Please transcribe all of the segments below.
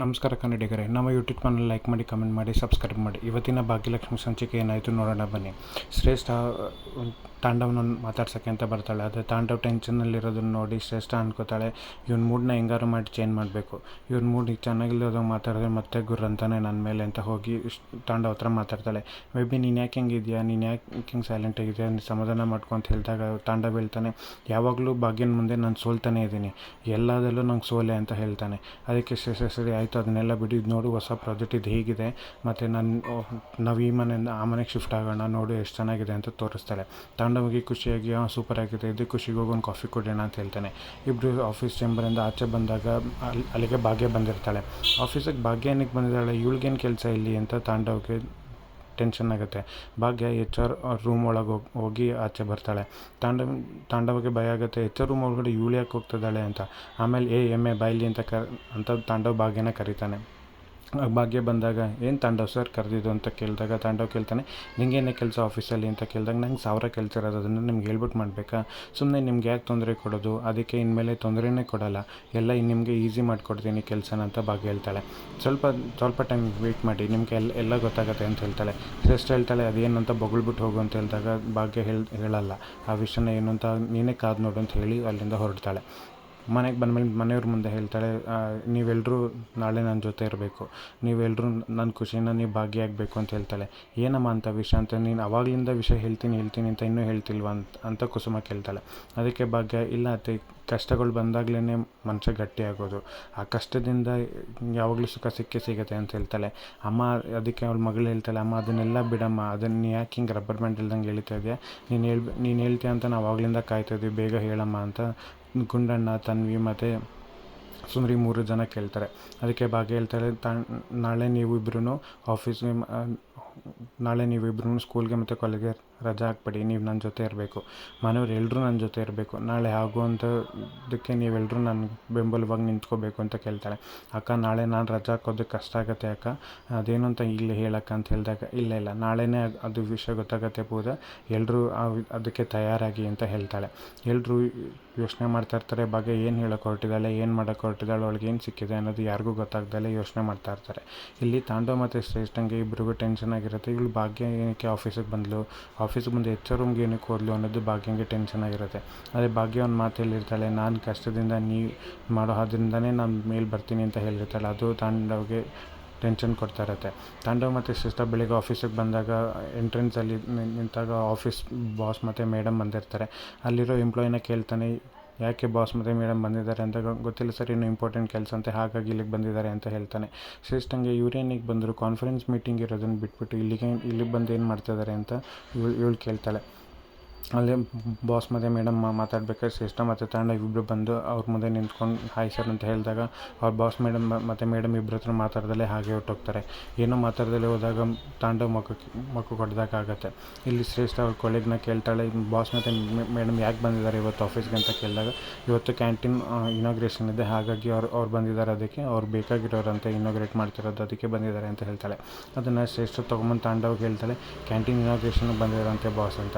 ನಮಸ್ಕಾರ ಕನ್ನಡಿಗರೇ, ನಮ್ಮ ಯೂಟ್ಯೂಬ್ ಚಾನಲ್ ಲೈಕ್ ಮಾಡಿ ಕಮೆಂಟ್ ಮಾಡಿ ಸಬ್ಸ್ಕ್ರೈಬ್ ಮಾಡಿ. ಇವತ್ತಿನ ಭಾಗ್ಯಲಕ್ಷ್ಮಿ ಸಂಚಿಕೆ ಏನಾಯಿತು ನೋಡೋಣ ಬನ್ನಿ. ಶ್ರೇಷ್ಠ ತಾಂಡವನ ಮಾತಾಡ್ಸೋಕ್ಕೆ ಅಂತ ಬರ್ತಾಳೆ. ಅದೇ ತಾಂಡವ್ ಟೆನ್ಷನ್ನಲ್ಲಿರೋದನ್ನ ನೋಡಿ ಶ್ರೇಷ್ಠ ಅನ್ಕೋತಾಳೆ. ಇವ್ನ ಮೂಡ್ನ ಹೆಂಗಾರು ಮಾಡಿ ಚೇಂಜ್ ಮಾಡಬೇಕು. ಇವ್ನ ಮೂಡ್ ಚೆನ್ನಾಗಿಲ್ಲದಾಗ ಮಾತಾಡಿದ್ರೆ ಮತ್ತೆ ಗುರು ಅಂತಾನೆ ನನ್ನ ಮೇಲೆ ಅಂತ ಹೋಗಿ ತಾಂಡವ ಹತ್ರ ಮಾತಾಡ್ತಾಳೆ. ಮೇ ಬಿ ನೀನು ಯಾಕೆ ಹೆಂಗಿದೆಯಾ ನೀನು ಯಾಕೆ ಹಿಂಗೆ ಸೈಲೆಂಟ್ ಆಗಿದೆಯಾ? ನೀನು ಸಮಾಧಾನ ಮಾಡ್ಕೊ ಅಂತ ಹೇಳಿದಾಗ ತಾಂಡವ ಹೇಳ್ತಾನೆ, ಯಾವಾಗಲೂ ಭಾಗ್ಯನ ಮುಂದೆ ನಾನು ಸೋಲ್ತಾನೆ ಇದ್ದೀನಿ. ಎಲ್ಲದರಲ್ಲೂ ನಂಗೆ ಸೋಲೆ ಅಂತ ಹೇಳ್ತಾನೆ. ಅದಕ್ಕೆ ಸರಿ ಸರಿ ಆಯಿತು, ಅದನ್ನೆಲ್ಲ ಬಿಡಿ. ಇದು ನೋಡು ಹೊಸ ಪ್ರಾಜೆಕ್ಟ್ ಇದು ಹೇಗಿದೆ. ಮತ್ತು ನಾನು ನಾವು ಈ ಮನೆಯಿಂದ ಆ ಮನೆಗೆ ಶಿಫ್ಟ್ ಆಗೋಣ, ನೋಡು ಎಷ್ಟು ಚೆನ್ನಾಗಿದೆ ಅಂತ ತೋರಿಸ್ತಾಳೆ ತಾಂಡವಿಗೆ ಖುಷಿಯಾಗಿ, ಹಾಂ ಸೂಪರ್ ಆಗಿದೆ. ಇದು ಖುಷಿಗೆ ಹೋಗಿ ಒಂದು ಕಾಫಿ ಕೊಡೋಣ ಅಂತ ಹೇಳ್ತಾನೆ. ಇಬ್ಬರು ಆಫೀಸ್ ಚೇಂಬರಿಂದ ಆಚೆ ಬಂದಾಗ ಅಲ್ಲಿ ಅಲ್ಲಿಗೆ ಭಾಗ್ಯ ಬಂದಿರ್ತಾಳೆ. ಆಫೀಸಿಗೆ ಭಾಗ್ಯ ಏನಕ್ಕೆ ಬಂದಿದ್ದಾಳೆ? ಇವಳಿಗೇನು ಕೆಲಸ ಇಲ್ಲಿ? ಅಂತ ತಾಂಡವ್ಗೆ ಟೆನ್ಷನ್ ಆಗುತ್ತೆ. ಭಾಗ್ಯ ಎಚ್ ಆರ್ ರೂಮ್ ಒಳಗೆ ಹೋಗಿ ಹೋಗಿ ಆಚೆ ಬರ್ತಾಳೆ. ತಾಂಡವ ತಾಂಡವಕ್ಕೆ ಭಯ ಆಗುತ್ತೆ. ಎಚ್ ಆರ್ ರೂಮ್ ಒಳಗಡೆ ಇವಳು ಯಾಕೆ ಹೋಗ್ತಿದ್ದಾಳೆ ಅಂತ. ಆಮೇಲೆ, ಏ ಎ ಬಾಯ್ಲಿ ಅಂತ ಕ ಅಂತ ತಾಂಡವ ಭಾಗ್ಯನ ಕರೀತಾನೆ. ಭಾಗ್ಯ ಬಂದಾಗ ಏನು ತಾಂಡವ್ ಸರ್ ಕರೆದಿದ್ದು ಅಂತ ಕೇಳಿದಾಗ ತಾಂಡವ್ ಕೇಳ್ತಾನೆ ನಿಂಗೇನೇ ಕೆಲಸ ಆಫೀಸಲ್ಲಿ ಅಂತ ಕೇಳಿದಾಗ ನಂಗೆ ಸಾವಿರ ಕೆಲಸ ಇರೋದು, ಅದನ್ನು ನಿಮ್ಗೆ ಹೇಳ್ಬಿಟ್ಟು ಮಾಡಬೇಕಾ? ಸುಮ್ಮನೆ ನಿಮ್ಗೆ ಯಾಕೆ ತೊಂದರೆ ಕೊಡೋದು? ಅದಕ್ಕೆ ಇನ್ಮೇಲೆ ತೊಂದರೆನೇ ಕೊಡೋಲ್ಲ. ಎಲ್ಲ ನಿಮಗೆ ಈಸಿ ಮಾಡಿಕೊಡ್ತೀನಿ ಕೆಲಸನ, ಅಂತ ಭಾಗ್ಯ ಹೇಳ್ತಾಳೆ. ಸ್ವಲ್ಪ ಸ್ವಲ್ಪ ಟೈಮ್ ವೆಯ್ಟ್ ಮಾಡಿ, ನಿಮಗೆ ಎಲ್ಲ ಎಲ್ಲ ಗೊತ್ತಾಗುತ್ತೆ ಅಂತ ಹೇಳ್ತಾಳೆ. ಜಸ್ಟ್ ಹೇಳ್ತಾಳೆ, ಅದೇನು ಅಂತ ಬೊಗಳ್ಬಿಟ್ಟು ಹೋಗು ಅಂತ ಹೇಳಿದಾಗ ಭಾಗ್ಯ ಹೇಳ್, ಹೇಳಲ್ಲ. ಆ ವಿಷಯನ ಏನು ಅಂತ ನೀನೇ ಕಾದು ನೋಡು ಅಂತ ಹೇಳಿ ಅಲ್ಲಿಂದ ಹೊರಡ್ತಾಳೆ. ಮನೆಗೆ ಬಂದಮೇಲೆ ಮನೆಯವ್ರ ಮುಂದೆ ಹೇಳ್ತಾಳೆ ನೀವೆಲ್ಲರೂ ನಾಳೆ ನನ್ನ ಜೊತೆ ಇರಬೇಕು. ನೀವೆಲ್ಲರೂ ನನ್ನ ಖುಷಿನ ನೀವು ಭಾಗಿಯಾಗಬೇಕು ಅಂತ ಹೇಳ್ತಾಳೆ. ಏನಮ್ಮ ಅಂತ ವಿಷಯ ಅಂತ ನೀನು ಅವಾಗಲಿಂದ ವಿಷಯ ಹೇಳ್ತೀನಿ ಹೇಳ್ತೀನಿ ಅಂತ ಇನ್ನೂ ಹೇಳ್ತಿಲ್ವ? ಅಂತ ಅಂತ ಕುಸುಮ ಕೇಳ್ತಾಳೆ. ಅದಕ್ಕೆ ಭಾಗ್ಯ, ಇಲ್ಲ ಅತ್ತೆ, ಕಷ್ಟಗಳು ಬಂದಾಗಲೇ ಮನುಷ್ಯ ಗಟ್ಟಿಯಾಗೋದು ಆ ಕಷ್ಟದಿಂದ ಯಾವಾಗಲೂ ಸುಖ ಸಿಕ್ಕೇ ಸಿಗುತ್ತೆ ಅಂತ ಹೇಳ್ತಾಳೆ. ಅಮ್ಮ, ಅದಕ್ಕೆ ಅವ್ಳು ಮಗಳು ಹೇಳ್ತಾಳೆ, ಅಮ್ಮ, ಅದನ್ನೆಲ್ಲ ಬಿಡಮ್ಮ. ಅದನ್ನು ಯಾಕೆ ಹಿಂಗೆ ರಬ್ಬರ್ ಬ್ಯಾಂಡ್ ಇಲ್ದಂಗೆ ಹೇಳ್ತಾ ಇದೆಯಾ? ನೀನು ಹೇಳ್ ನೀನು ಹೇಳ್ತೀಯ ಅಂತ ನಾವು ಅವಾಗಲಿಂದ ಕಾಯ್ತಾ ಬೇಗ ಹೇಳಮ್ಮ ಅಂತ ಗುಂಡಣ್ಣ, ತನ್ವಿ ಮತ್ತು ಸುಂದ್ರಿ ಮೂರು ಜನ ಕೇಳ್ತಾರೆ. ಅದಕ್ಕೆ ಭಾಗ್ಯ ಹೇಳ್ತಾರೆ, ತಾ, ನಾಳೆ ನೀವು ಇಬ್ಬರೂ ಆಫೀಸ್ಗೆ ನಾಳೆ ನೀವಿಬ್ರು ಸ್ಕೂಲ್ಗೆ ಮತ್ತು ಕಾಲೇಜ್ಗೆ ರಜಾ ಹಾಕ್ಬೇಡಿ, ನೀವು ನನ್ನ ಜೊತೆ ಇರಬೇಕು. ಮನೆಯವ್ರು ಎಲ್ಲರೂ ನನ್ನ ಜೊತೆ ಇರಬೇಕು. ನಾಳೆ ಆಗುವಂಥದ್ದಕ್ಕೆ ನೀವೆಲ್ಲರೂ ನನ್ನ ಬೆಂಬಲವಾಗಿ ನಿಂತ್ಕೋಬೇಕು ಅಂತ ಕೇಳ್ತಾಳೆ. ಅಕ್ಕ, ನಾಳೆ ನಾನು ರಜಾ ಹಾಕೋದಕ್ಕೆ ಕಷ್ಟ ಆಗುತ್ತೆ ಅಕ್ಕ. ಅದೇನು ಅಂತ ಇಲ್ಲಿ ಹೇಳಕ್ಕ ಅಂತ ಹೇಳಿದಾಗ, ಇಲ್ಲ ಇಲ್ಲ, ನಾಳೆನೇ ಅದು ವಿಷಯ ಗೊತ್ತಾಗತ್ತೆ ಬೋದ ಎಲ್ಲರೂ ಅದಕ್ಕೆ ತಯಾರಾಗಿ ಅಂತ ಹೇಳ್ತಾಳೆ. ಎಲ್ಲರೂ ಯೋಚನೆ ಮಾಡ್ತಾ ಇರ್ತಾರೆ, ಭಾಗ್ಯ ಏನು ಹೇಳೋಕೆ ಹೊರಟಿದ್ದಾಳೆ, ಏನು ಮಾಡೋಕೆ ಹೊರಟಿದ್ದಾಳೆ, ಅವಳಿಗೆ ಏನು ಸಿಕ್ಕಿದೆ ಅನ್ನೋದು ಯಾರಿಗೂ ಗೊತ್ತಾಗ್ದಲೆ ಯೋಚನೆ ಮಾಡ್ತಾ ಇರ್ತಾರೆ. ಇಲ್ಲಿ ತಾಂಡವ ಮತ್ತು ಶ್ರೇಷ್ಠಂಗೆ ಇಬ್ಬರಿಗೂ ಟೆನ್ಷನ್ ಆಗಿರುತ್ತೆ. ಇವಳು ಭಾಗ್ಯ ಏನಕ್ಕೆ ಆಫೀಸಿಗೆ ಬಂದಳು ಆಫೀಸಿಗೆ ಮುಂದೆ ಎಚ್ ರೂಮ್ಗೆ ಏನಕ್ಕೆ ಹೋದ್ಲು ಅನ್ನೋದು ಭಾಗ್ಯಂಗೆ ಟೆನ್ಷನ್ ಆಗಿರುತ್ತೆ. ಅದೇ ಭಾಗ್ಯ ಒಂದು ಮಾತು ಹೇಳಿರ್ತಾಳೆ, ನಾನು ಕಷ್ಟದಿಂದ ನೀ ಮಾಡೋ ಅದರಿಂದನೇ ನಾನು ಮೇಲೆ ಬರ್ತೀನಿ ಅಂತ ಹೇಳಿರ್ತಾಳೆ. ಅದು ತಾಂಡವ್ಗೆ ಟೆನ್ಷನ್ ಕೊಡ್ತಾ ಇರುತ್ತೆ. ತಾಂಡವ್ ಮತ್ತು ಸಿಸ್ಟರ್ ಬೆಳಿಗ್ಗೆ ಆಫೀಸಿಗೆ ಬಂದಾಗ ಎಂಟ್ರೆನ್ಸಲ್ಲಿ ನಿಂತಾಗ ಆಫೀಸ್ ಬಾಸ್ ಮತ್ತು ಮೇಡಮ್ ಬಂದಿರ್ತಾರೆ. ಅಲ್ಲಿರೋ ಎಂಪ್ಲಾಯಿನ ಕೇಳ್ತಾನೆ ಯಾಕೆ ಬಾಸ್ ಮತ್ತು ಮೇಡಮ್ ಬಂದಿದ್ದಾರೆ ಅಂತ ಗೊತ್ತಿಲ್ಲ ಸರ್, ಇನ್ನೂ ಇಂಪಾರ್ಟೆಂಟ್ ಕೆಲಸ ಅಂತ ಹಾಗಾಗಿ ಇಲ್ಲಿಗೆ ಬಂದಿದ್ದಾರೆ ಅಂತ ಹೇಳ್ತಾನೆ. ಸಿಸ್ಟಂಗೆ ಇವ್ರೇನಿಗೆ ಬಂದರು ಕಾನ್ಫರೆನ್ಸ್ ಮೀಟಿಂಗ್ ಇರೋದನ್ನು ಬಿಟ್ಬಿಟ್ಟು ಇಲ್ಲಿಗೆ ಇಲ್ಲಿಗೆ ಬಂದು ಏನು ಮಾಡ್ತಿದ್ದಾರೆ ಅಂತ ಇವಳು ಇವಳು ಕೇಳ್ತಾಳೆ. ಅಲ್ಲೇ ಬಾಸ್ ಮತ್ತು ಮೇಡಮ್ ಮಾತಾಡ್ಬೇಕಾದ್ರೆ ಸಿಸ್ಟಮ್ ಮತ್ತು ತಾಂಡ ಇಬ್ಬರು ಬಂದು ಅವ್ರ ಮುಂದೆ ನಿಂತ್ಕೊಂಡು ಹಾಯ್ ಸರ್ ಅಂತ ಹೇಳಿದಾಗ ಅವ್ರ ಬಾಸ್ ಮೇಡಮ್ ಮತ್ತು ಮೇಡಮ್ ಇಬ್ಬರ ಹತ್ರ ಮಾತಾಡ್ದಲೇ ಹಾಗೆ ಹೊರ್ಟೋಗ್ತಾರೆ. ಏನೋ ಮಾತಾಡ್ದಲೇ ಹೋದಾಗ ತಾಂಡವ್ ಮಕ್ಕಕ್ಕೆ ಮಕ್ಕ ಕೊಡ್ದಾಗ ಆಗುತ್ತೆ. ಇಲ್ಲಿ ಶ್ರೇಷ್ಠ ಅವ್ರ ಕೊಲೆಗ್ನ ಕೇಳ್ತಾಳೆ ಬಾಸ್ ಮತ್ತು ಮೇಡಮ್ ಯಾಕೆ ಬಂದಿದ್ದಾರೆ ಇವತ್ತು ಆಫೀಸ್ಗೆ ಅಂತ ಕೇಳಿದಾಗ, ಇವತ್ತು ಕ್ಯಾಂಟೀನ್ ಇನಾಗ್ರೇಷನ್ ಇದೆ. ಹಾಗಾಗಿ ಅವ್ರು ಅವ್ರು ಬಂದಿದ್ದಾರೆ ಅದಕ್ಕೆ, ಅವ್ರು ಬೇಕಾಗಿರೋರಂತೆ ಇನಾಗ್ರೇಟ್ ಮಾಡ್ತಿರೋದು ಅದಕ್ಕೆ ಬಂದಿದ್ದಾರೆ ಅಂತ ಹೇಳ್ತಾಳೆ. ಅದನ್ನು ಶ್ರೇಷ್ಠ ತೊಗೊಂಬಂದು ತಾಂಡವಾಗಿ ಹೇಳ್ತಾಳೆ ಕ್ಯಾಂಟೀನ್ ಇನಾಗ್ರೇಷನ್ಗೆ ಬಂದಿದ್ದಾರಂತೆ ಬಾಸ್ ಅಂತ.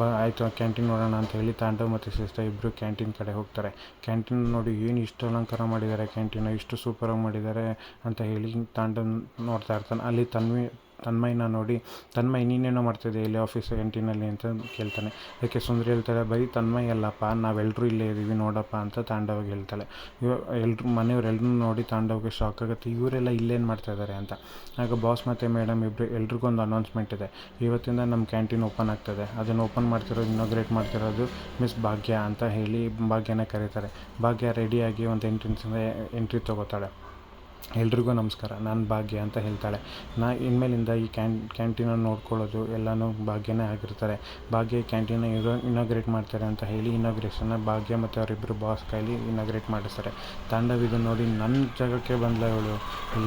ಬ ಆಯಿತು ಕ್ಯಾಂಟೀನ್ ನೋಡೋಣ ಅಂತ ಹೇಳಿ ತಾಂಡವ್ ಮತ್ತು ಸಿಸ್ಟರ್ ಇಬ್ಬರು ಕ್ಯಾಂಟೀನ್ ಕಡೆ ಹೋಗ್ತಾರೆ. ಕ್ಯಾಂಟೀನ್ ನೋಡಿ ಏನು ಇಷ್ಟು ಅಲಂಕಾರ ಮಾಡಿದ್ದಾರೆ, ಕ್ಯಾಂಟೀನ ಇಷ್ಟು ಸೂಪರಾಗಿ ಮಾಡಿದ್ದಾರೆ ಅಂತ ಹೇಳಿ ತಾಂಡವ್ ನೋಡ್ತಾ ಇರ್ತಾನೆ. ಅಲ್ಲಿ ತನ್ವಿ ತನ್ಮಯ್ನ ನೋಡಿ, ತನ್ಮಯ್, ನೀನೇನೋ ಮಾಡ್ತಿದ್ದೆ ಇಲ್ಲಿ ಆಫೀಸ್ ಕ್ಯಾಂಟೀನಲ್ಲಿ ಅಂತ ಕೇಳ್ತಾನೆ. ಅದಕ್ಕೆ ಸುಂದರಿ ಹೇಳ್ತಾಳೆ ಬರೀ ತನ್ಮಯ್ ಅಲ್ಲಪ್ಪ ನಾವೆಲ್ಲರೂ ಇಲ್ಲೇ ಇದ್ದೀವಿ ನೋಡಪ್ಪ ಅಂತ ತಾಂಡವ್ಗೆ ಹೇಳ್ತಾಳೆ. ಇವ ಎಲ್ಲರೂ ಮನೆಯವ್ರು ಎಲ್ಲರೂ ನೋಡಿ ತಾಂಡವ್ಗೆ ಶಾಕ್ ಆಗುತ್ತೆ. ಇವರೆಲ್ಲ ಇಲ್ಲೇನು ಮಾಡ್ತಾ ಇದ್ದಾರೆ ಅಂತ. ಆಗ ಬಾಸ್ ಮತ್ತು ಮೇಡಮ್ ಇಬ್ಬರು ಎಲ್ರಿಗೂ ಒಂದು ಅನೌನ್ಸ್ಮೆಂಟ್ ಇದೆ. ಇವತ್ತಿಂದ ನಮ್ಮ ಕ್ಯಾಂಟೀನ್ ಓಪನ್ ಆಗ್ತದೆ. ಅದನ್ನು ಓಪನ್ ಮಾಡ್ತಿರೋದು ಇನಾಗ್ರೇಟ್ ಮಾಡ್ತಿರೋದು ಮಿಸ್ ಭಾಗ್ಯ ಅಂತ ಹೇಳಿ ಭಾಗ್ಯನ ಕರೀತಾರೆ. ಭಾಗ್ಯ ರೆಡಿಯಾಗಿ ಒಂದು ಎಂಟ್ರೆನ್ಸಿಂದ ಎಂಟ್ರಿ ತೊಗೋತಾಳೆ. ಎಲ್ರಿಗೂ ನಮಸ್ಕಾರ. ನಾನು ಭಾಗ್ಯ ಅಂತ ಹೇಳ್ತಾಳೆ. ನಾ ಇನ್ಮೇಲಿಂದ ಈ ಕ್ಯಾನ್ ಕ್ಯಾಂಟೀನನ್ನು ನೋಡ್ಕೊಳ್ಳೋದು ಎಲ್ಲನೂ ಭಾಗ್ಯನೇ ಆಗಿರ್ತಾರೆ. ಭಾಗ್ಯ ಕ್ಯಾಂಟೀನ ಇರೋ ಇನಾಗ್ರೇಟ್ ಮಾಡ್ತಾರೆ ಅಂತ ಹೇಳಿ ಇನಾಗ್ರೇಷನ್ನ ಭಾಗ್ಯ ಮತ್ತು ಅವರಿಬ್ಬರು ಬಾಸ್ ಕೈಲಿ ಇನಾಗ್ರೇಟ್ ಮಾಡಿಸ್ತಾರೆ. ತಾಂಡವ್ ನೋಡಿ ನನ್ನ ಜಾಗಕ್ಕೆ ಬಂದಳ ಇವಳು?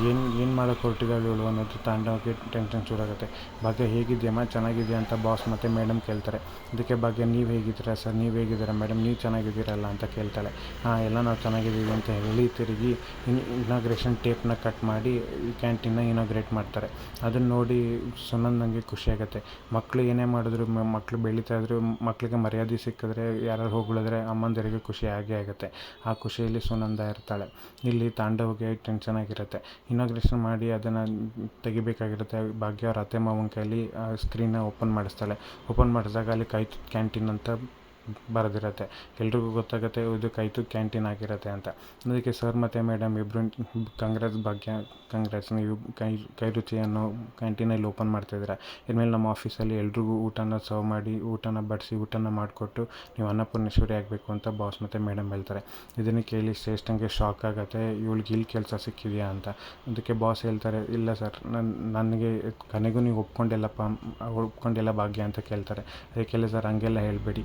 ಏನು ಏನು ಮಾಡೋಕ್ಕೆ ಹೊರಟಿದ್ದಾಳೆ ಇವಳು ಅನ್ನೋದು ತಾಂಡವಕ್ಕೆ ಟೆನ್ಷನ್ ಶುರುವಾಗುತ್ತೆ. ಭಾಗ್ಯ ಹೇಗಿದೆಯಮ್ಮ ಚೆನ್ನಾಗಿದೆಯಾ ಅಂತ ಬಾಸ್ ಮತ್ತು ಮೇಡಮ್ ಕೇಳ್ತಾರೆ. ಅದಕ್ಕೆ ಭಾಗ್ಯ ನೀವು ಹೇಗಿದ್ದೀರಾ ಸರ್ ನೀವು ಹೇಗಿದ್ದೀರಾ ಮೇಡಮ್ ನೀವು ಚೆನ್ನಾಗಿದ್ದೀರಲ್ಲ ಅಂತ ಕೇಳ್ತಾಳೆ. ಹಾಂ, ಎಲ್ಲ ನಾವು ಚೆನ್ನಾಗಿದ್ದೀವಿ ಅಂತ ಹೇಳಿ ತಿರುಗಿ ಇನಾಗ್ರೇಷನ್ ಟೇಪ್ನ ಕಟ್ ಮಾಡಿ ಕ್ಯಾಂಟೀನ್ನ ಇನಾಗ್ರೇಟ್ ಮಾಡ್ತಾರೆ. ಅದನ್ನು ನೋಡಿ ಸುಮ್ಮನೆ ನನಗೆ ಖುಷಿಯಾಗುತ್ತೆ ಮಕ್ಕಳು ಏನೇ ಮಾಡಿದ್ರು ಮಕ್ಕಳು ಬೆಳೀತಾ ಇದ್ರು ಮಕ್ಕಳಿಗೆ ಮರ್ಯಾದೆ ಸಿಕ್ಕಿದ್ರೆ ಯಾರು ಹೊಗಳಿದ್ರೆ ಅಮ್ಮಂದಿರಿಗೆ ಖುಷಿ ಆಗೇ ಆಗುತ್ತೆ. ಆ ಖುಷಿಯಲ್ಲಿ ಸುನಂದ ಇರ್ತಾಳೆ. ಇಲ್ಲಿ ತಾಂಡವ್ಗೆ ಟೆನ್ಷನ್ ಆಗಿರುತ್ತೆ. ಇನಾಗ್ರೇಷನ್ ಮಾಡಿ ಅದನ್ನು ತೆಗಿಬೇಕಾಗಿರುತ್ತೆ. ಭಾಗ್ಯ ಅವ್ರ ಅತ್ತೆ ಮಾವನ ಕೈಲಿ ಸ್ಕ್ರೀನ್ನ ಓಪನ್ ಮಾಡಿಸ್ತಾಳೆ. ಓಪನ್ ಮಾಡಿಸಿದಾಗ ಅಲ್ಲಿ ಕೈ ಕ್ಯಾಂಟೀನ್ ಅಂತ ಬರೆದಿರುತ್ತೆ. ಎಲ್ರಿಗೂ ಗೊತ್ತಾಗುತ್ತೆ ಇದು ಕೈತು ಕ್ಯಾಂಟೀನ್ ಆಗಿರುತ್ತೆ ಅಂತ. ಅದಕ್ಕೆ ಸರ್ ಮತ್ತು ಮೇಡಮ್ ಇಬ್ಬರು ಕಾಂಗ್ರೆಸ್ ಭಾಗ್ಯ, ಕಾಂಗ್ರೆಸ್ ನೀವು ಕೈ ಕೈ ರುಚಿಯನ್ನು ಕ್ಯಾಂಟೀನಲ್ಲಿ ಓಪನ್ ಮಾಡ್ತಿದ್ದೀರಾ. ಇನ್ಮೇಲೆ ನಮ್ಮ ಆಫೀಸಲ್ಲಿ ಎಲ್ರಿಗೂ ಊಟನ ಸರ್ವ್ ಮಾಡಿ, ಊಟನ ಬಡಿಸಿ, ಊಟನ ಮಾಡಿಕೊಟ್ಟು ನೀವು ಅನ್ನಪೂರ್ಣೇಶ್ವರಿ ಆಗಬೇಕು ಅಂತ ಬಾಸ್ ಮತ್ತು ಮೇಡಮ್ ಹೇಳ್ತಾರೆ. ಇದನ್ನು ಕೇಳಿ ಶ್ರೇಷ್ಠಂಗೆ ಶಾಕ್ ಆಗುತ್ತೆ ಇವಳಿಗೆ ಇಲ್ಲಿ ಕೆಲಸ ಸಿಕ್ಕಿದೆಯಾ ಅಂತ. ಅದಕ್ಕೆ ಬಾಸ್ ಹೇಳ್ತಾರೆ, ಇಲ್ಲ ಸರ್ ನನ್ನ ನನಗೆ ಕನೆಗೂ ನೀವು ಒಪ್ಕೊಂಡಿಲ್ಲಪ್ಪ, ಒಪ್ಕೊಂಡಿಲ್ಲ ಭಾಗ್ಯ ಅಂತ ಕೇಳ್ತಾರೆ. ಅದಕ್ಕೆಲ್ಲ ಸರ್, ಹಂಗೆಲ್ಲ ಹೇಳಬೇಡಿ.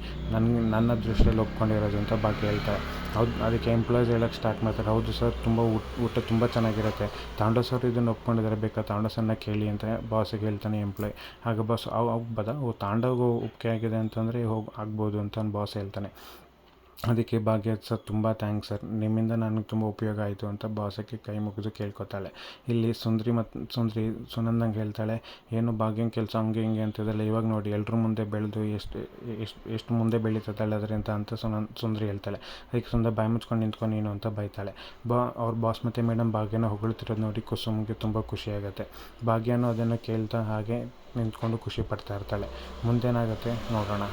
ನನ್ನ ದೃಷ್ಟಿಯಲ್ಲಿ ಒಪ್ಕೊಂಡಿರೋದು ಅಂತ ಬಾಕಿ ಹೇಳ್ತಾರೆ. ಹೌದು, ಅದಕ್ಕೆ ಎಂಪ್ಲಾಯ್ಸ್ ಹೇಳೋಕ್ಕೆ ಸ್ಟಾರ್ಟ್ ಮಾಡ್ತಾರೆ. ಹೌದು ಸರ್ ತುಂಬ ಊಟ ತುಂಬ ಚೆನ್ನಾಗಿರುತ್ತೆ. ತಾಂಡೋ ಸರ್ ಇದನ್ನು ಒಪ್ಕೊಂಡಿದ್ದಾರೆ, ಬೇಕಾ ತಾಂಡೋ ಸರ್ನ ಕೇಳಿ ಅಂತ ಬಾಸಿಗೆ ಹೇಳ್ತಾನೆ ಎಂಪ್ಲಾಯ್ ಹಾಗೆ ಬಾಸ್ ಅವು ಬದ, ಓ ತಾಂಡವ್ಗೆ ಒಪ್ಪಿಗೆ ಆಗಿದೆ ಅಂತಂದರೆ ಹೋಗಿ, ಆಗ್ಬೋದು ಅಂತ ಬಾಸ್ ಹೇಳ್ತಾನೆ. ಅದಕ್ಕೆ ಭಾಗ್ಯ ಸರ್, ತುಂಬ ಥ್ಯಾಂಕ್ಸ್ ಸರ್. ನಿಮ್ಮಿಂದ ನನಗೆ ತುಂಬ ಉಪಯೋಗ ಆಯಿತು ಅಂತ ಬಾಸಕ್ಕೆ ಕೈ ಮುಗಿದು ಕೇಳ್ಕೊತಾಳೆ. ಇಲ್ಲಿ ಸುಂದ್ರಿ ಮತ್ತು ಸುಂದ್ರಿ ಸುನಂದಂಗೆ ಹೇಳ್ತಾಳೆ, ಏನು ಭಾಗ್ಯನ ಕೆಲಸ ಹಂಗೆ ಹಿಂಗೆ ಅಂತಿದ್ದಲ್ಲ ಇವಾಗ ನೋಡಿ ಎಲ್ಲರ ಮುಂದೆ ಬೆಳೆದು ಎಷ್ಟು ಎಷ್ಟು ಎಷ್ಟು ಮುಂದೆ ಬೆಳೀತದಾಳೆ ಅದರಿಂದ ಅಂತ ಸುನಂದ್, ಸುಂದ್ರಿ ಹೇಳ್ತಾಳೆ. ಅದಕ್ಕೆ ಸುಂದರ ಬಾಯಿ ಮುಚ್ಕೊಂಡು ನಿಂತ್ಕೊಂಡು ನೀನು ಅಂತ ಬೈತಾಳೆ. ಬಾ, ಅವ್ರ ಬಾಸ್ ಮತ್ತು ಮೇಡಮ್ ಭಾಗ್ಯನ ಹೊಗಳ್ತಿರೋದು ನೋಡಿ ಕುಸುಮ್ಗೆ ತುಂಬ ಖುಷಿಯಾಗುತ್ತೆ ಭಾಗ್ಯನೂ ಅದನ್ನು ಕೇಳ್ತಾ ಹಾಗೆ ನಿಂತ್ಕೊಂಡು ಖುಷಿ ಪಡ್ತಾ ಇರ್ತಾಳೆ. ಮುಂದೇನಾಗುತ್ತೆ ನೋಡೋಣ.